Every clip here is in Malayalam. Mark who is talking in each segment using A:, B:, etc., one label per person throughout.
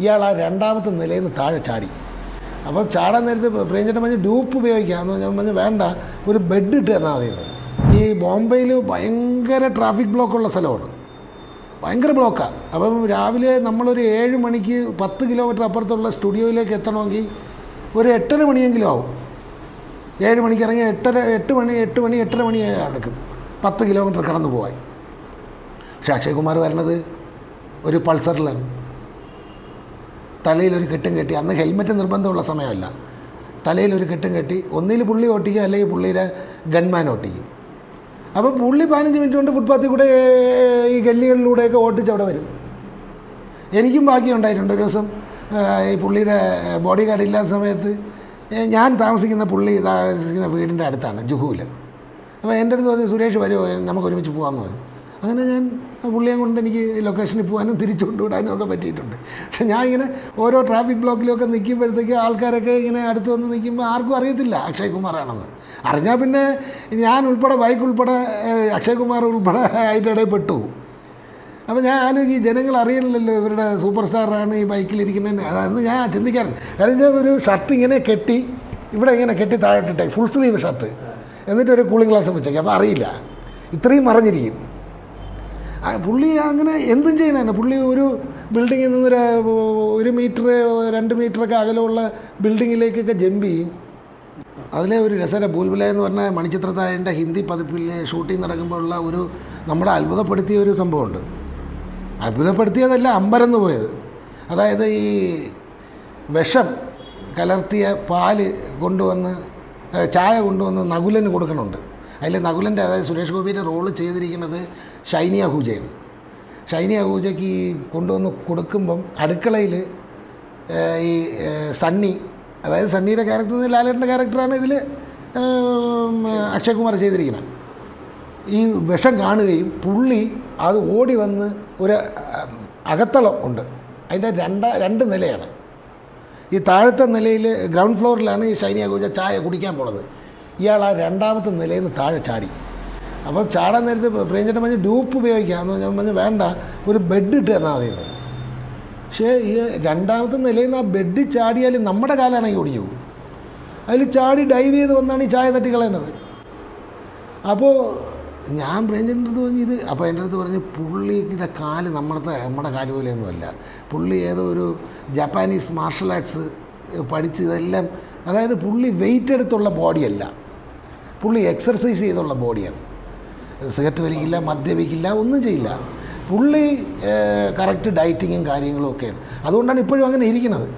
A: ഇയാൾ ആ രണ്ടാമത്തെ നിലയിൽ നിന്ന് താഴെ ചാടി. അപ്പോൾ ചാടാൻ നേരത്തെ പ്രേംചേട്ടൻ പറഞ്ഞ് ഡ്യൂപ്പ് ഉപയോഗിക്കാം എന്ന് ഞാൻ പറഞ്ഞു വേണ്ട ഒരു ബെഡ് ഇട്ട് തന്നാൽ മതി. ഈ ബോംബെയിൽ ഭയങ്കര ട്രാഫിക് ബ്ലോക്കുള്ള സ്ഥലമാണ്. ഭയങ്കര ബ്ലോക്കാണ് അപ്പം രാവിലെ നമ്മളൊരു ഏഴ് മണിക്ക് പത്ത് കിലോമീറ്റർ അപ്പുറത്തുള്ള സ്റ്റുഡിയോയിലേക്ക് എത്തണമെങ്കിൽ ഒരു എട്ടര മണിയെങ്കിലും ആവും. ഏഴ് മണിക്ക് ഇറങ്ങി എട്ടര എട്ട് മണി എട്ട് മണി എട്ടര മണി അടക്കും പത്ത് കിലോമീറ്റർ കടന്നു പോവാൻ പക്ഷേ അക്ഷയ് കുമാർ വരണത് ഒരു പൾസറിലാണ്. തലയിലൊരു കെട്ടും കെട്ടി. അന്ന് ഹെൽമെറ്റ് നിർബന്ധമുള്ള സമയമല്ല. തലയിലൊരു കെട്ടും കെട്ടി. ഒന്നിൽ പുള്ളി ഓട്ടിക്കും അല്ലെങ്കിൽ പുള്ളിയുടെ ഗൺമാൻ ഓട്ടിക്കും. അപ്പോൾ പുള്ളി പതിനഞ്ച് മിനിറ്റ് കൊണ്ട് ഫുട്പാത്തിൽ കൂടെ ഈ ഗല്ലികളിലൂടെയൊക്കെ ഓട്ടിച്ച് അവിടെ വരും. എനിക്കും ബാക്കിയുണ്ടായിട്ടുണ്ട് ഒരു ദിവസം ഈ പുള്ളിയുടെ ബോഡി ഗാർഡ് ഇല്ലാത്ത സമയത്ത് ഞാൻ താമസിക്കുന്ന പുള്ളി താമസിക്കുന്ന വീടിന്റെ അടുത്താണ് ജുഹുവിൽ അപ്പോൾ എന്റെ അടുത്ത് പറഞ്ഞു സുരേഷ് വരുമോ നമുക്ക് ഒരുമിച്ച് പോകാമെന്ന് പറഞ്ഞു. അങ്ങനെ ഞാൻ പുള്ളിയെ കൊണ്ട് എനിക്ക് ലൊക്കേഷനിൽ പോകാനും തിരിച്ചു കൊണ്ടുവിടാനും ഒക്കെ പറ്റിയിട്ടുണ്ട്. പക്ഷെ ഞാൻ ഇങ്ങനെ ഓരോ ട്രാഫിക് ബ്ലോക്കിലൊക്കെ നിൽക്കുമ്പോഴത്തേക്ക് ആൾക്കാരൊക്കെ ഇങ്ങനെ അടുത്ത് വന്ന് നിൽക്കുമ്പോൾ ആർക്കും അറിയത്തില്ല അക്ഷയ് കുമാറാണെന്ന്. അറിഞ്ഞാൽ പിന്നെ ഞാൻ ഉൾപ്പെടെ ബൈക്ക് ഉൾപ്പെടെ അക്ഷയ് കുമാർ ഉൾപ്പെടെ അതിന്റെ ഇടയിൽ പെട്ടു. അപ്പോൾ ഞാൻ ആലോചിക്കും ഈ ജനങ്ങൾ അറിയണില്ലല്ലോ ഇവരുടെ സൂപ്പർ സ്റ്റാറാണ് ഈ ബൈക്കിലിരിക്കുന്നതിന് അതെന്ന് ഞാൻ ചിന്തിക്കാറുണ്ട് കാരണം ഒരു ഷർട്ട് ഇങ്ങനെ കെട്ടി ഇവിടെ ഇങ്ങനെ കെട്ടി താഴോട്ടിട്ടെ ഫുൾ സ്ലീവ് ഷർട്ട് എന്നിട്ട് ഒരു കൂളിംഗ് ഗ്ലാസ് വെച്ചേക്കാം. അപ്പോൾ അറിയില്ല. ഇത്രയും മറഞ്ഞിരിക്കും പുള്ളി അങ്ങനെ എന്തും ചെയ്യണേ പുള്ളി ഒരു ബിൽഡിങ്ങിൽ നിന്ന് ഒരു മീറ്റർ രണ്ട് മീറ്ററൊക്കെ അകലമുള്ള ബിൽഡിങ്ങിലേക്കൊക്കെ ജമ്പ് ചെയ്യും. അതിലെ ഒരു രസര ബൂൽബുല എന്ന് പറഞ്ഞാൽ മണിച്ചിത്രത്താഴിന്റെ ഹിന്ദി പതിപ്പിലെ ഷൂട്ടിംഗ് നടക്കുമ്പോഴുള്ള ഒരു നമ്മുടെ അത്ഭുതപ്പെടുത്തിയ ഒരു സംഭവമുണ്ട്. അത്ഭുതപ്പെടുത്തിയതല്ല അമ്പരന്ന് പോയത്. അതായത് ഈ വിഷം കലർത്തിയ പാൽ കൊണ്ടുവന്ന് ചായ കൊണ്ടുവന്ന് നകുലന് കൊടുക്കണുണ്ട്. അതിൽ നകുലന്റെ അതായത് സുരേഷ് ഗോപിയുടെ റോൾ ചെയ്തിരിക്കുന്നത് ഷൈനി അഹൂജയാണ്. ഷൈനി അഹൂജയ്ക്ക് ഈ കൊണ്ടുവന്ന് കൊടുക്കുമ്പം അടുക്കളയിൽ ഈ സണ്ണി അതായത് സണ്ണിയുടെ ക്യാരക്ടർ ലാലേട്ടന്റെ ക്യാരക്ടറാണ് ഇതിൽ അക്ഷയ്കുമാർ ചെയ്തിരിക്കുന്നത്. ഈ വിഷം കാണുകയും പുള്ളി അത് ഓടി വന്ന് ഒരു അകത്തളം ഉണ്ട്. അതിന്റെ രണ്ട രണ്ട് നിലയാണ്. ഈ താഴത്തെ നിലയിൽ ഗ്രൗണ്ട് ഫ്ലോറിലാണ് ഈ ഷൈനി അഹൂജ ചായ കുടിക്കാൻ പോണത്. ഇയാൾ ആ രണ്ടാമത്തെ നിലയിൽ നിന്ന് താഴെ ചാടി. അപ്പോൾ ചാടാൻ നേരത്തെ പ്രേംചേട്ടൻ പറഞ്ഞ് ഡൂപ്പ് ഉപയോഗിക്കാം. എന്ന് ഞാൻ പറഞ്ഞു വേണ്ട ഒരു ബെഡ് ഇട്ട് തന്നാൽ മതി. പക്ഷേ ഈ രണ്ടാമത്തെ നിലയിൽ നിന്ന് ആ ബെഡ് ചാടിയാൽ നമ്മുടെ കാലാണെങ്കിൽ ഓടിച്ചു പോകും. അതിൽ ചാടി ഡൈവ് ചെയ്ത് വന്നാണ് ഈ ചായ തട്ടിക്കളയുന്നത്. അപ്പോൾ ഞാൻ പ്രേംചേട്ടന്റെ അടുത്ത് പറഞ്ഞു ഇത് അപ്പോൾ എന്റെ അടുത്ത് പറഞ്ഞ് പുള്ളിയുടെ കാൽ നമ്മുടെ നമ്മുടെ കാൽ പോലെയൊന്നുമല്ല. പുള്ളി ഏതോ ഒരു ജപ്പാനീസ് മാർഷൽ ആർട്സ് പഠിച്ച് ഇതെല്ലാം അതായത് പുള്ളി വെയിറ്റ് എടുത്തുള്ള ബോഡിയല്ല. പുള്ളി എക്സർസൈസ് ചെയ്തുള്ള ബോഡിയാണ്. സിഗരറ്റ് വലിക്കില്ല മദ്യപിക്കില്ല ഒന്നും ചെയ്യില്ല. പുള്ളി കറക്റ്റ് ഡയറ്റിങ്ങും കാര്യങ്ങളും ഒക്കെയാണ്. അതുകൊണ്ടാണ് ഇപ്പോഴും അങ്ങനെ ഇരിക്കുന്നത്.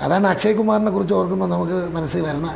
A: അതാണ് അക്ഷയ് കുമാറിനെ കുറിച്ച് ഓർക്കുമ്പോൾ നമുക്ക് മനസ്സിൽ വരണ